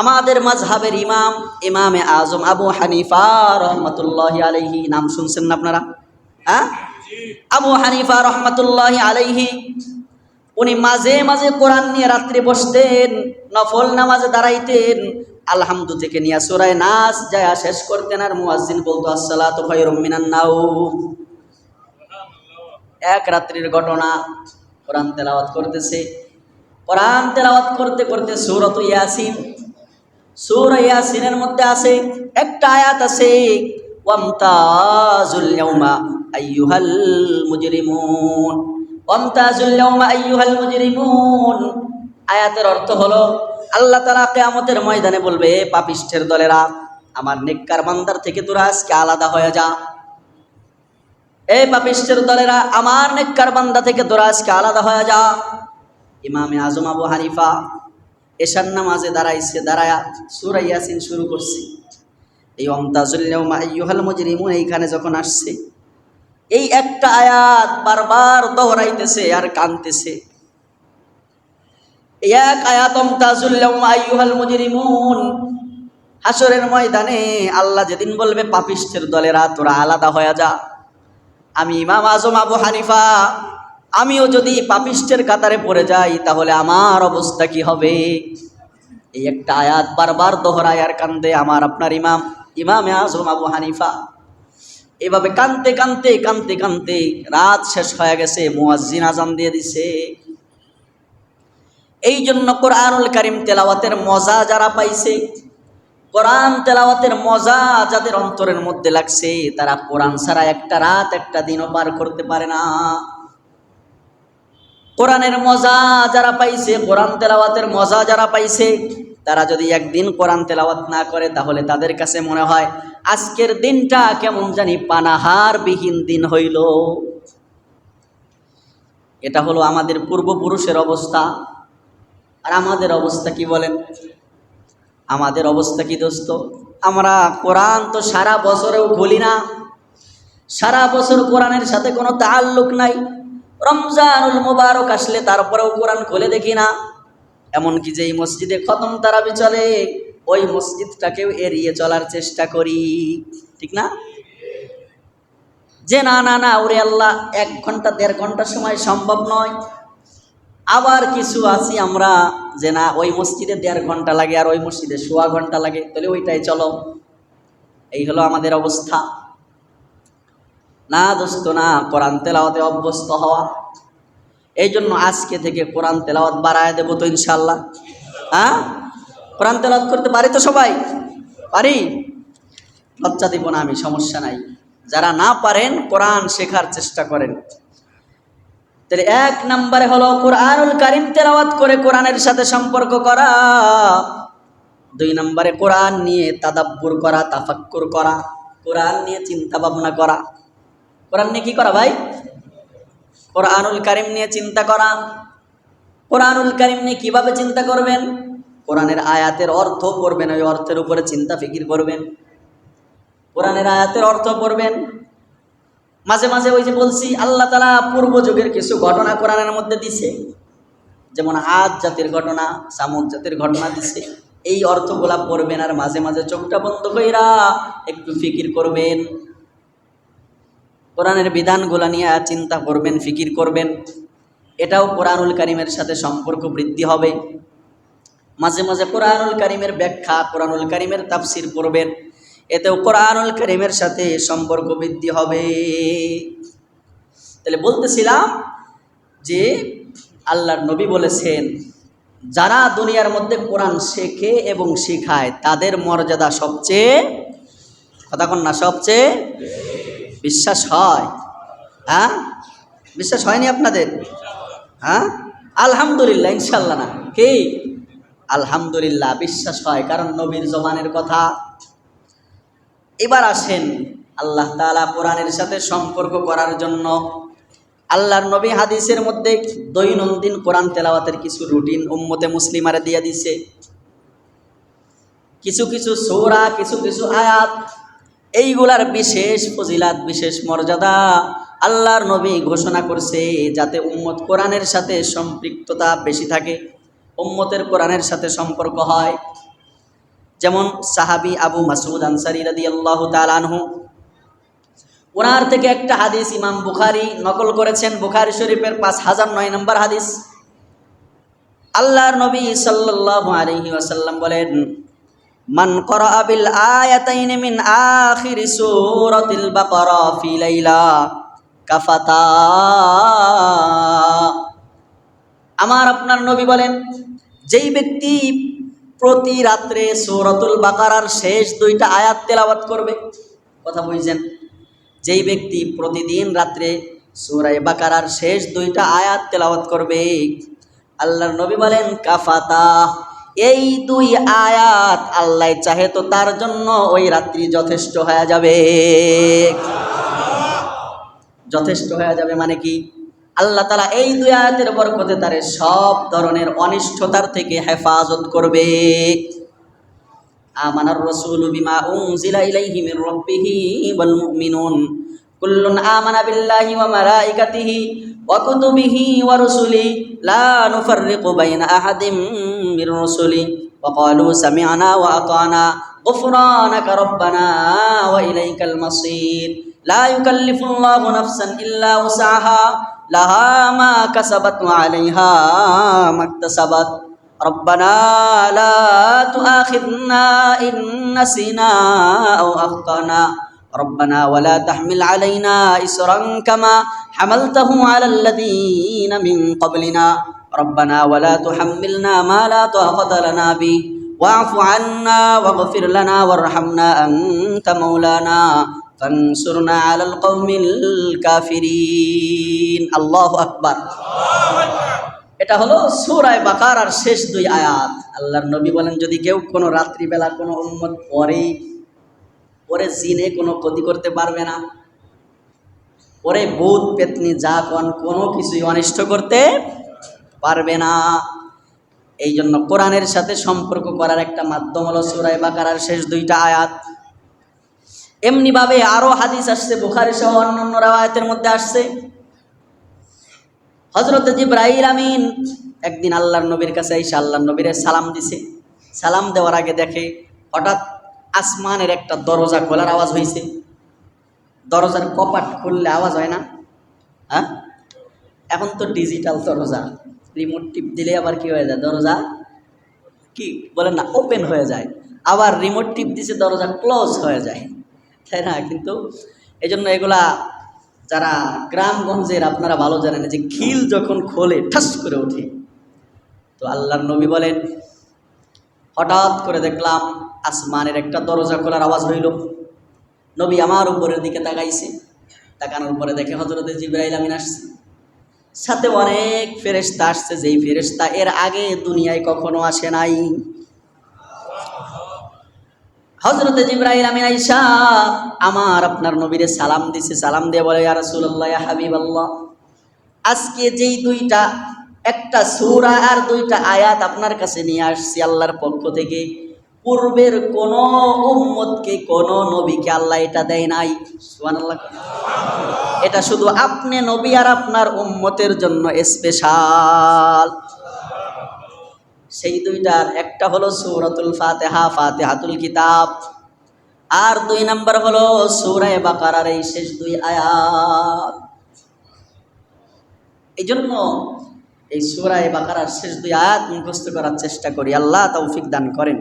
আমাদের মাঝহাবের ইমাম, ইমামে আজম আবু হানিফা রহমতুল্লাহ আলাইহি, নাম শুনছেন না আপনারা? হ্যাঁ? আবু হানিফা রহমতুল্লাহ আলাইহি, উনি মাঝে মাঝে কোরআন নিয়ে রাত্রে বসতেন, নফল নামাজে দাঁড়াইতেন, আলহামদু থেকে নিয়ে সুরায় নাচ যায় শেষ করতেন আর মুয়াজ্জিন বলতো, আসসালাতু খায়রুম মিনান নাউম এক রাত্রির ঘটনা, কোরআন তেলাওয়াত করতেছে। কোরআন তেলাওয়াত করতে করতে সূরত ইয়াসিন সূরা ইয়াসিনের মধ্যে আছে, একটা আয়াত আছে, ওয়ামতাজুল ইয়াউমা আইয়ুহাল মুজরিমুন ওয়ামতাজুল ইয়াউমা আইয়ুহাল মুজরিমুন আয়াতের অর্থ হলো, আল্লাহ তাআলা কিয়ামতের ময়দানে বলবে পাপিষ্ঠের দলেরা, আমার নেককার বান্দার থেকে তোরা আজকে আলাদা হয়ে যা। এই পাপিষ্ঠের দলেরা, আমার নেককার বান্দা থেকে তোরা আজকে আলাদা হয়ে যা। ইমামে আজম আবু হানিফা এশার নামাজে দাঁড়াইছে, দাঁড়ায়া সুরা ইয়াসিন শুরু করছে। এই অমতাজুল্লাহ আইয়ুহাল মুজরিমুন এইখানে যখন আসছে, এই একটা আয়াত বারবার দহরাইতেছে আর কানতেছে। এক আয়াত অমতাজুল্লাহ আইয়ুহাল মুজরিমুন হাসরের ময়দানে আল্লাহ যেদিন বলবে, পাপিষ্টের দলেরা তোরা আলাদা হয়ে যা। আমি ইমাম আজম আবু হানিফা আমিও যদি পাপিষ্টের কাতারে পড়ে যাই, তাহলে আমার অবস্থা কি হবে? এই একটা আয়াত বারবার দোহরায় আর কান্দে আমার আপনার ইমাম, ইমামে আজম আবু হানিফা। এভাবে কানতে কানতে কানতে কানতে রাত শেষ হয়ে গেছে, মুয়াজ্জিন আজান দিয়ে দিছে। এই জন্য কোরআনুল কারিম তেলাওয়াতের মজা যারা পাইছে, কোরআন তেলাওয়াতের মজা যাদের অন্তরের মধ্যে লাগছে, তারা কোরআন ছাড়া একটা রাত, একটা দিনও পার করতে পারে না। কোরআনের মজা যারা পাইছে, কোরআন তেলাওয়াতের মজা যারা পাইছে, তারা যদি একদিন কোরআন তেলাওয়াত না করে, তাহলে তাদের কাছে মনে হয়, আজকের দিনটা কেমন জানি পানাহার বিহীন দিন হইল। এটা হলো আমাদের পূর্বপুরুষের অবস্থা। আর আমাদের অবস্থা কি বলেন? আমাদের অবস্থা কি দোস্ত? আমরা কোরআন তো সারা বছরেও খুলি না। সারা বছর কোরআনের সাথে কোনো তাল্লুক নাই। রমজানুল মুবারক আসলে তারপরেও কোরআন খুলে দেখি না। এমনকি যেই মসজিদে খতম তারাবি চলে, ওই মসজিদটাকেও এড়িয়ে চলার চেষ্টা করি। ঠিক না? যে না না না, ওরে আল্লাহ, এক ঘণ্টা, দেড় ঘণ্টা সময় সম্ভব নয়। আবার কিছু আছি আমরা যে না, ওই মসজিদে দেড় ঘণ্টা লাগে আর ওই মসজিদে সোয়া ঘণ্টা লাগে, তাহলে ওইটাই চলো। এই হলো আমাদের অবস্থা। না দোস্ত, না, কোরআন তেলাওয়াতে অভ্যস্ত হওয়া। এই জন্য আজকে থেকে কোরআন তেলাওয়াত বাড়ায় দেবো তো ইনশাল্লাহ হ্যাঁ? কোরআন তেলাওয়াত করতে পারি তো সবাই? পারি? লজ্জা দিব না আমি, সমস্যা নাই। যারা না পারেন, কোরআন শেখার চেষ্টা করেন। তাহলে এক নম্বরে হলো, কোরআনুল কারিম তেলাওয়াত করে কোরআনের সাথে সম্পর্ক করা। দুই নম্বরে, কোরআন নিয়ে তাদাব্বুর করা, তাফাক্কুর করা। কোরআন নিয়ে চিন্তা ভাবনা করা। কোরআন নিয়ে কী করা ভাই? কোরআনুল কারিম নিয়ে চিন্তা করা। কোরআনুল কারিম নিয়ে কীভাবে চিন্তা করবেন? কোরআনের আয়াতের অর্থ পড়বেন, ওই অর্থের উপরে চিন্তা ফিকির করবেন। কোরআনের আয়াতের অর্থ পড়বেন। মাঝে মাঝে ওই যে বলছি, আল্লাহ তালা পূর্ব যুগের কিছু ঘটনা কোরআনের মধ্যে দিছে। যেমন আজ জাতির ঘটনা, সামুদ জাতির ঘটনা দিছে। এই অর্থগুলা পড়বেন আর মাঝে মাঝে চোখটা বন্ধ কইরা একটু ফিকির করবেন। কোরআনের বিধানগুলা নিয়ে চিন্তা করবেন, ফিকির করবেন। এটাও কোরআনুল কারিমের সাথে সম্পর্ক বৃদ্ধি হবে। মাঝে মাঝে কোরআনুল কারিমের ব্যাখ্যা, কোরআনুল কারিমের তাফসির পড়বেন। এতেও কোরআনুল করিমের সাথে সম্পর্ক বৃদ্ধি হবে। তাহলে বলতেছিলাম যে, আল্লাহর নবী বলেছেন, যারা দুনিয়ার মধ্যে কোরআন শেখে এবং শেখায়, তাদের মর্যাদা সবচেয়ে, কথা না, সবচেয়ে বিশ্বাস হয়। হ্যাঁ? বিশ্বাস হয়নি আপনাদের? হ্যাঁ? আলহামদুলিল্লাহ ইনশাল্লাহ না। কি? আলহামদুলিল্লাহ, বিশ্বাস হয়, কারণ নবীর জমানের কথা। এবার আসেন আল্লাহ তালা কোরআনের সাথে সম্পর্ক করার জন্য। আল্লাহর নবী হাদিসের মধ্যে দৈনন্দিন কোরআন তেলাওয়াতের কিছু রুটিন উম্মতে মুসলিমারে দিয়ে দিছে। কিছু কিছু সৌরা, কিছু কিছু আয়াত এইগুলার বিশেষ ফজিলাত, বিশেষ মর্যাদা আল্লাহর নবী ঘোষণা করছে যাতে উম্মত কোরআনের সাথে সম্পৃক্ততা বেশি থাকে, উম্মতের কোরআনের সাথে সম্পর্ক হয়। যেমন সাহাবি আবু মাসুদ আনসারি রাদি আল্লাহ তালানহু ওনার থেকে একটা হাদিস ইমাম বুখারি নকল করেছেন, বুখারি শরীফের পাঁচ হাজার নয় নম্বর হাদিস। আল্লাহর নবী সাল্লাল্লাহু আলাইহি ওয়াসাল্লাম বলেন মান করা বিল আয়াতাইন মিন আখির সূরাতিল বাকারা ফি লাইলা কাফাতা। আমার আপনার নবী বলেন, যেই ব্যক্তি প্রতি রাত্রে সূরাতুল বাকারার শেষ দুইটা আয়াত তেলাওয়াত করবে, কথা বুঝছেন? যেই ব্যক্তি প্রতিদিন রাত্রে সূরায়ে বাকারার শেষ দুইটা আয়াত তেলাওয়াত করবে, আল্লাহর নবী বলেন, কাফাতা। এই দুই আয়াত আল্লাহ চাহে তো তার জন্য ওই রাত্রি যথেষ্ট হয়ে যাবে। যথেষ্ট হয়ে যাবে মানে কি? আল্লাহ তালা এই দুই আয়াতের বরকতে তারে সব ধরনের অনিষ্টতার থেকে হেফাজত করবে। আমানার রসুল বিমা উনজিলা ইলাইহি মির রাব্বিহি ওয়াল মুমিনুন। কুল্লুন আমানা বিল্লাহি ওয়া মালাইকাতিহি وكتبه ورسله لا نفرق بين أحد من رسله. وقالوا سمعنا وأطعنا. غفرانك ربنا وإليك المصير. لا يكلف الله نفسا إلا وسعها. لها ما كسبت وعليها ما اكتسبت. ربنا لا تؤاخذنا إن نسينا أو أخطأنا. ربنا ولا تحمل علينا إسرا كما حملته على الذين من قبلنا ربنا ولا تحملنا ما لا طاقة لنا به واعف عنا واغفر لنا وارحمنا أنت مولانا فانصرنا على القوم الكافرين الله أكبر এটা হলো সুরায় বাকারার শেষ দুই আয়াত আল্লাহর নবী বলেন যদি কেউ কোনো রাত্রিবেলা কোনো উম্মত পরে পরে জিনে কোনো ক্ষতি করতে পারবে না। পরে ভূত, পেতনি যা কন কোনো কিছুই অনিষ্ট করতে পারবে না। এই জন্য কোরআনের সাথে সম্পর্ক করার একটা মাধ্যম হলো সুরায় বাকারার শেষ দুইটা আয়াত। এমনিভাবে আরও হাদিস আসছে, বুখারি সহ অন্যান্য রাওয়ায়াতের মধ্যে আসছে। হজরত জিব্রাহিল আমিন একদিন আল্লাহর নবীর কাছে এসে আল্লাহর নবীর সালাম দিছে। সালাম দেওয়ার আগে দেখে হঠাৎ আসমানের একটা দরজা খোলার আওয়াজ হয়েছে দরজার কপাট খুললে আওয়াজ হয় না। হ্যাঁ? এখন তো ডিজিটাল দরজা। রিমোট টিপ দিলে আবার কি হয়ে যায়? দরজা কি বলেন না ওপেন হয়ে যায়। আবার রিমোট টিপ দিছে, দরজা ক্লোজ হয়ে যায়। তাই না? কিন্তু এই জন্য এগুলা যারা গ্রামগঞ্জের আপনারা ভালো জানেন, যে খিল যখন খোলে, ঠাস করে ওঠে। তো আল্লাহর নবী বলেন হঠাৎ করে দেখলাম আসমানের একটা দরজা খোলার আওয়াজ হইল। নবী আমার উপরের দিকে তাকাইছে। তাকানোর পরে দেখে হজরতে জিব্রাইল আমিন আসছে। সাথে অনেক ফেরেস্তা আসছে। যেই ফেরেস্তা এর আগে দুনিয়ায় কখনো আসে নাই। হজরতে জিব্রাহিল আমিন আইসা আমার আপনার নবীরে সালাম দিছে। সালাম দিয়ে বলে, ইয়া রাসূলুল্লাহ, ইয়া হাবিবাল্লাহ, আজকে যেই দুইটা একটা সুরা আর দুইটা আয়াত আপনার কাছে নিয়ে আসছি আল্লাহর পক্ষ থেকে। পূর্বের কোন উম্মতকে, কোন নবীকে আল্লাহ এটা দেয় নাই। এটা শুধু আপনি নবী আর আপনার উম্মতের জন্য স্পেশাল সেই দুইটার একটা হলো সৌরাতুল ফাতেহা, ফাতেহাতুল কিতাব। আর দুই নম্বর হলো সৌরায় বাকারার এই শেষ দুই আয়াত। এই জন্য এই সুরায় বাকারার শেষ দুই আয়াত মুখস্থ করার চেষ্টা করি। আল্লাহ তৌফিক দান করেন।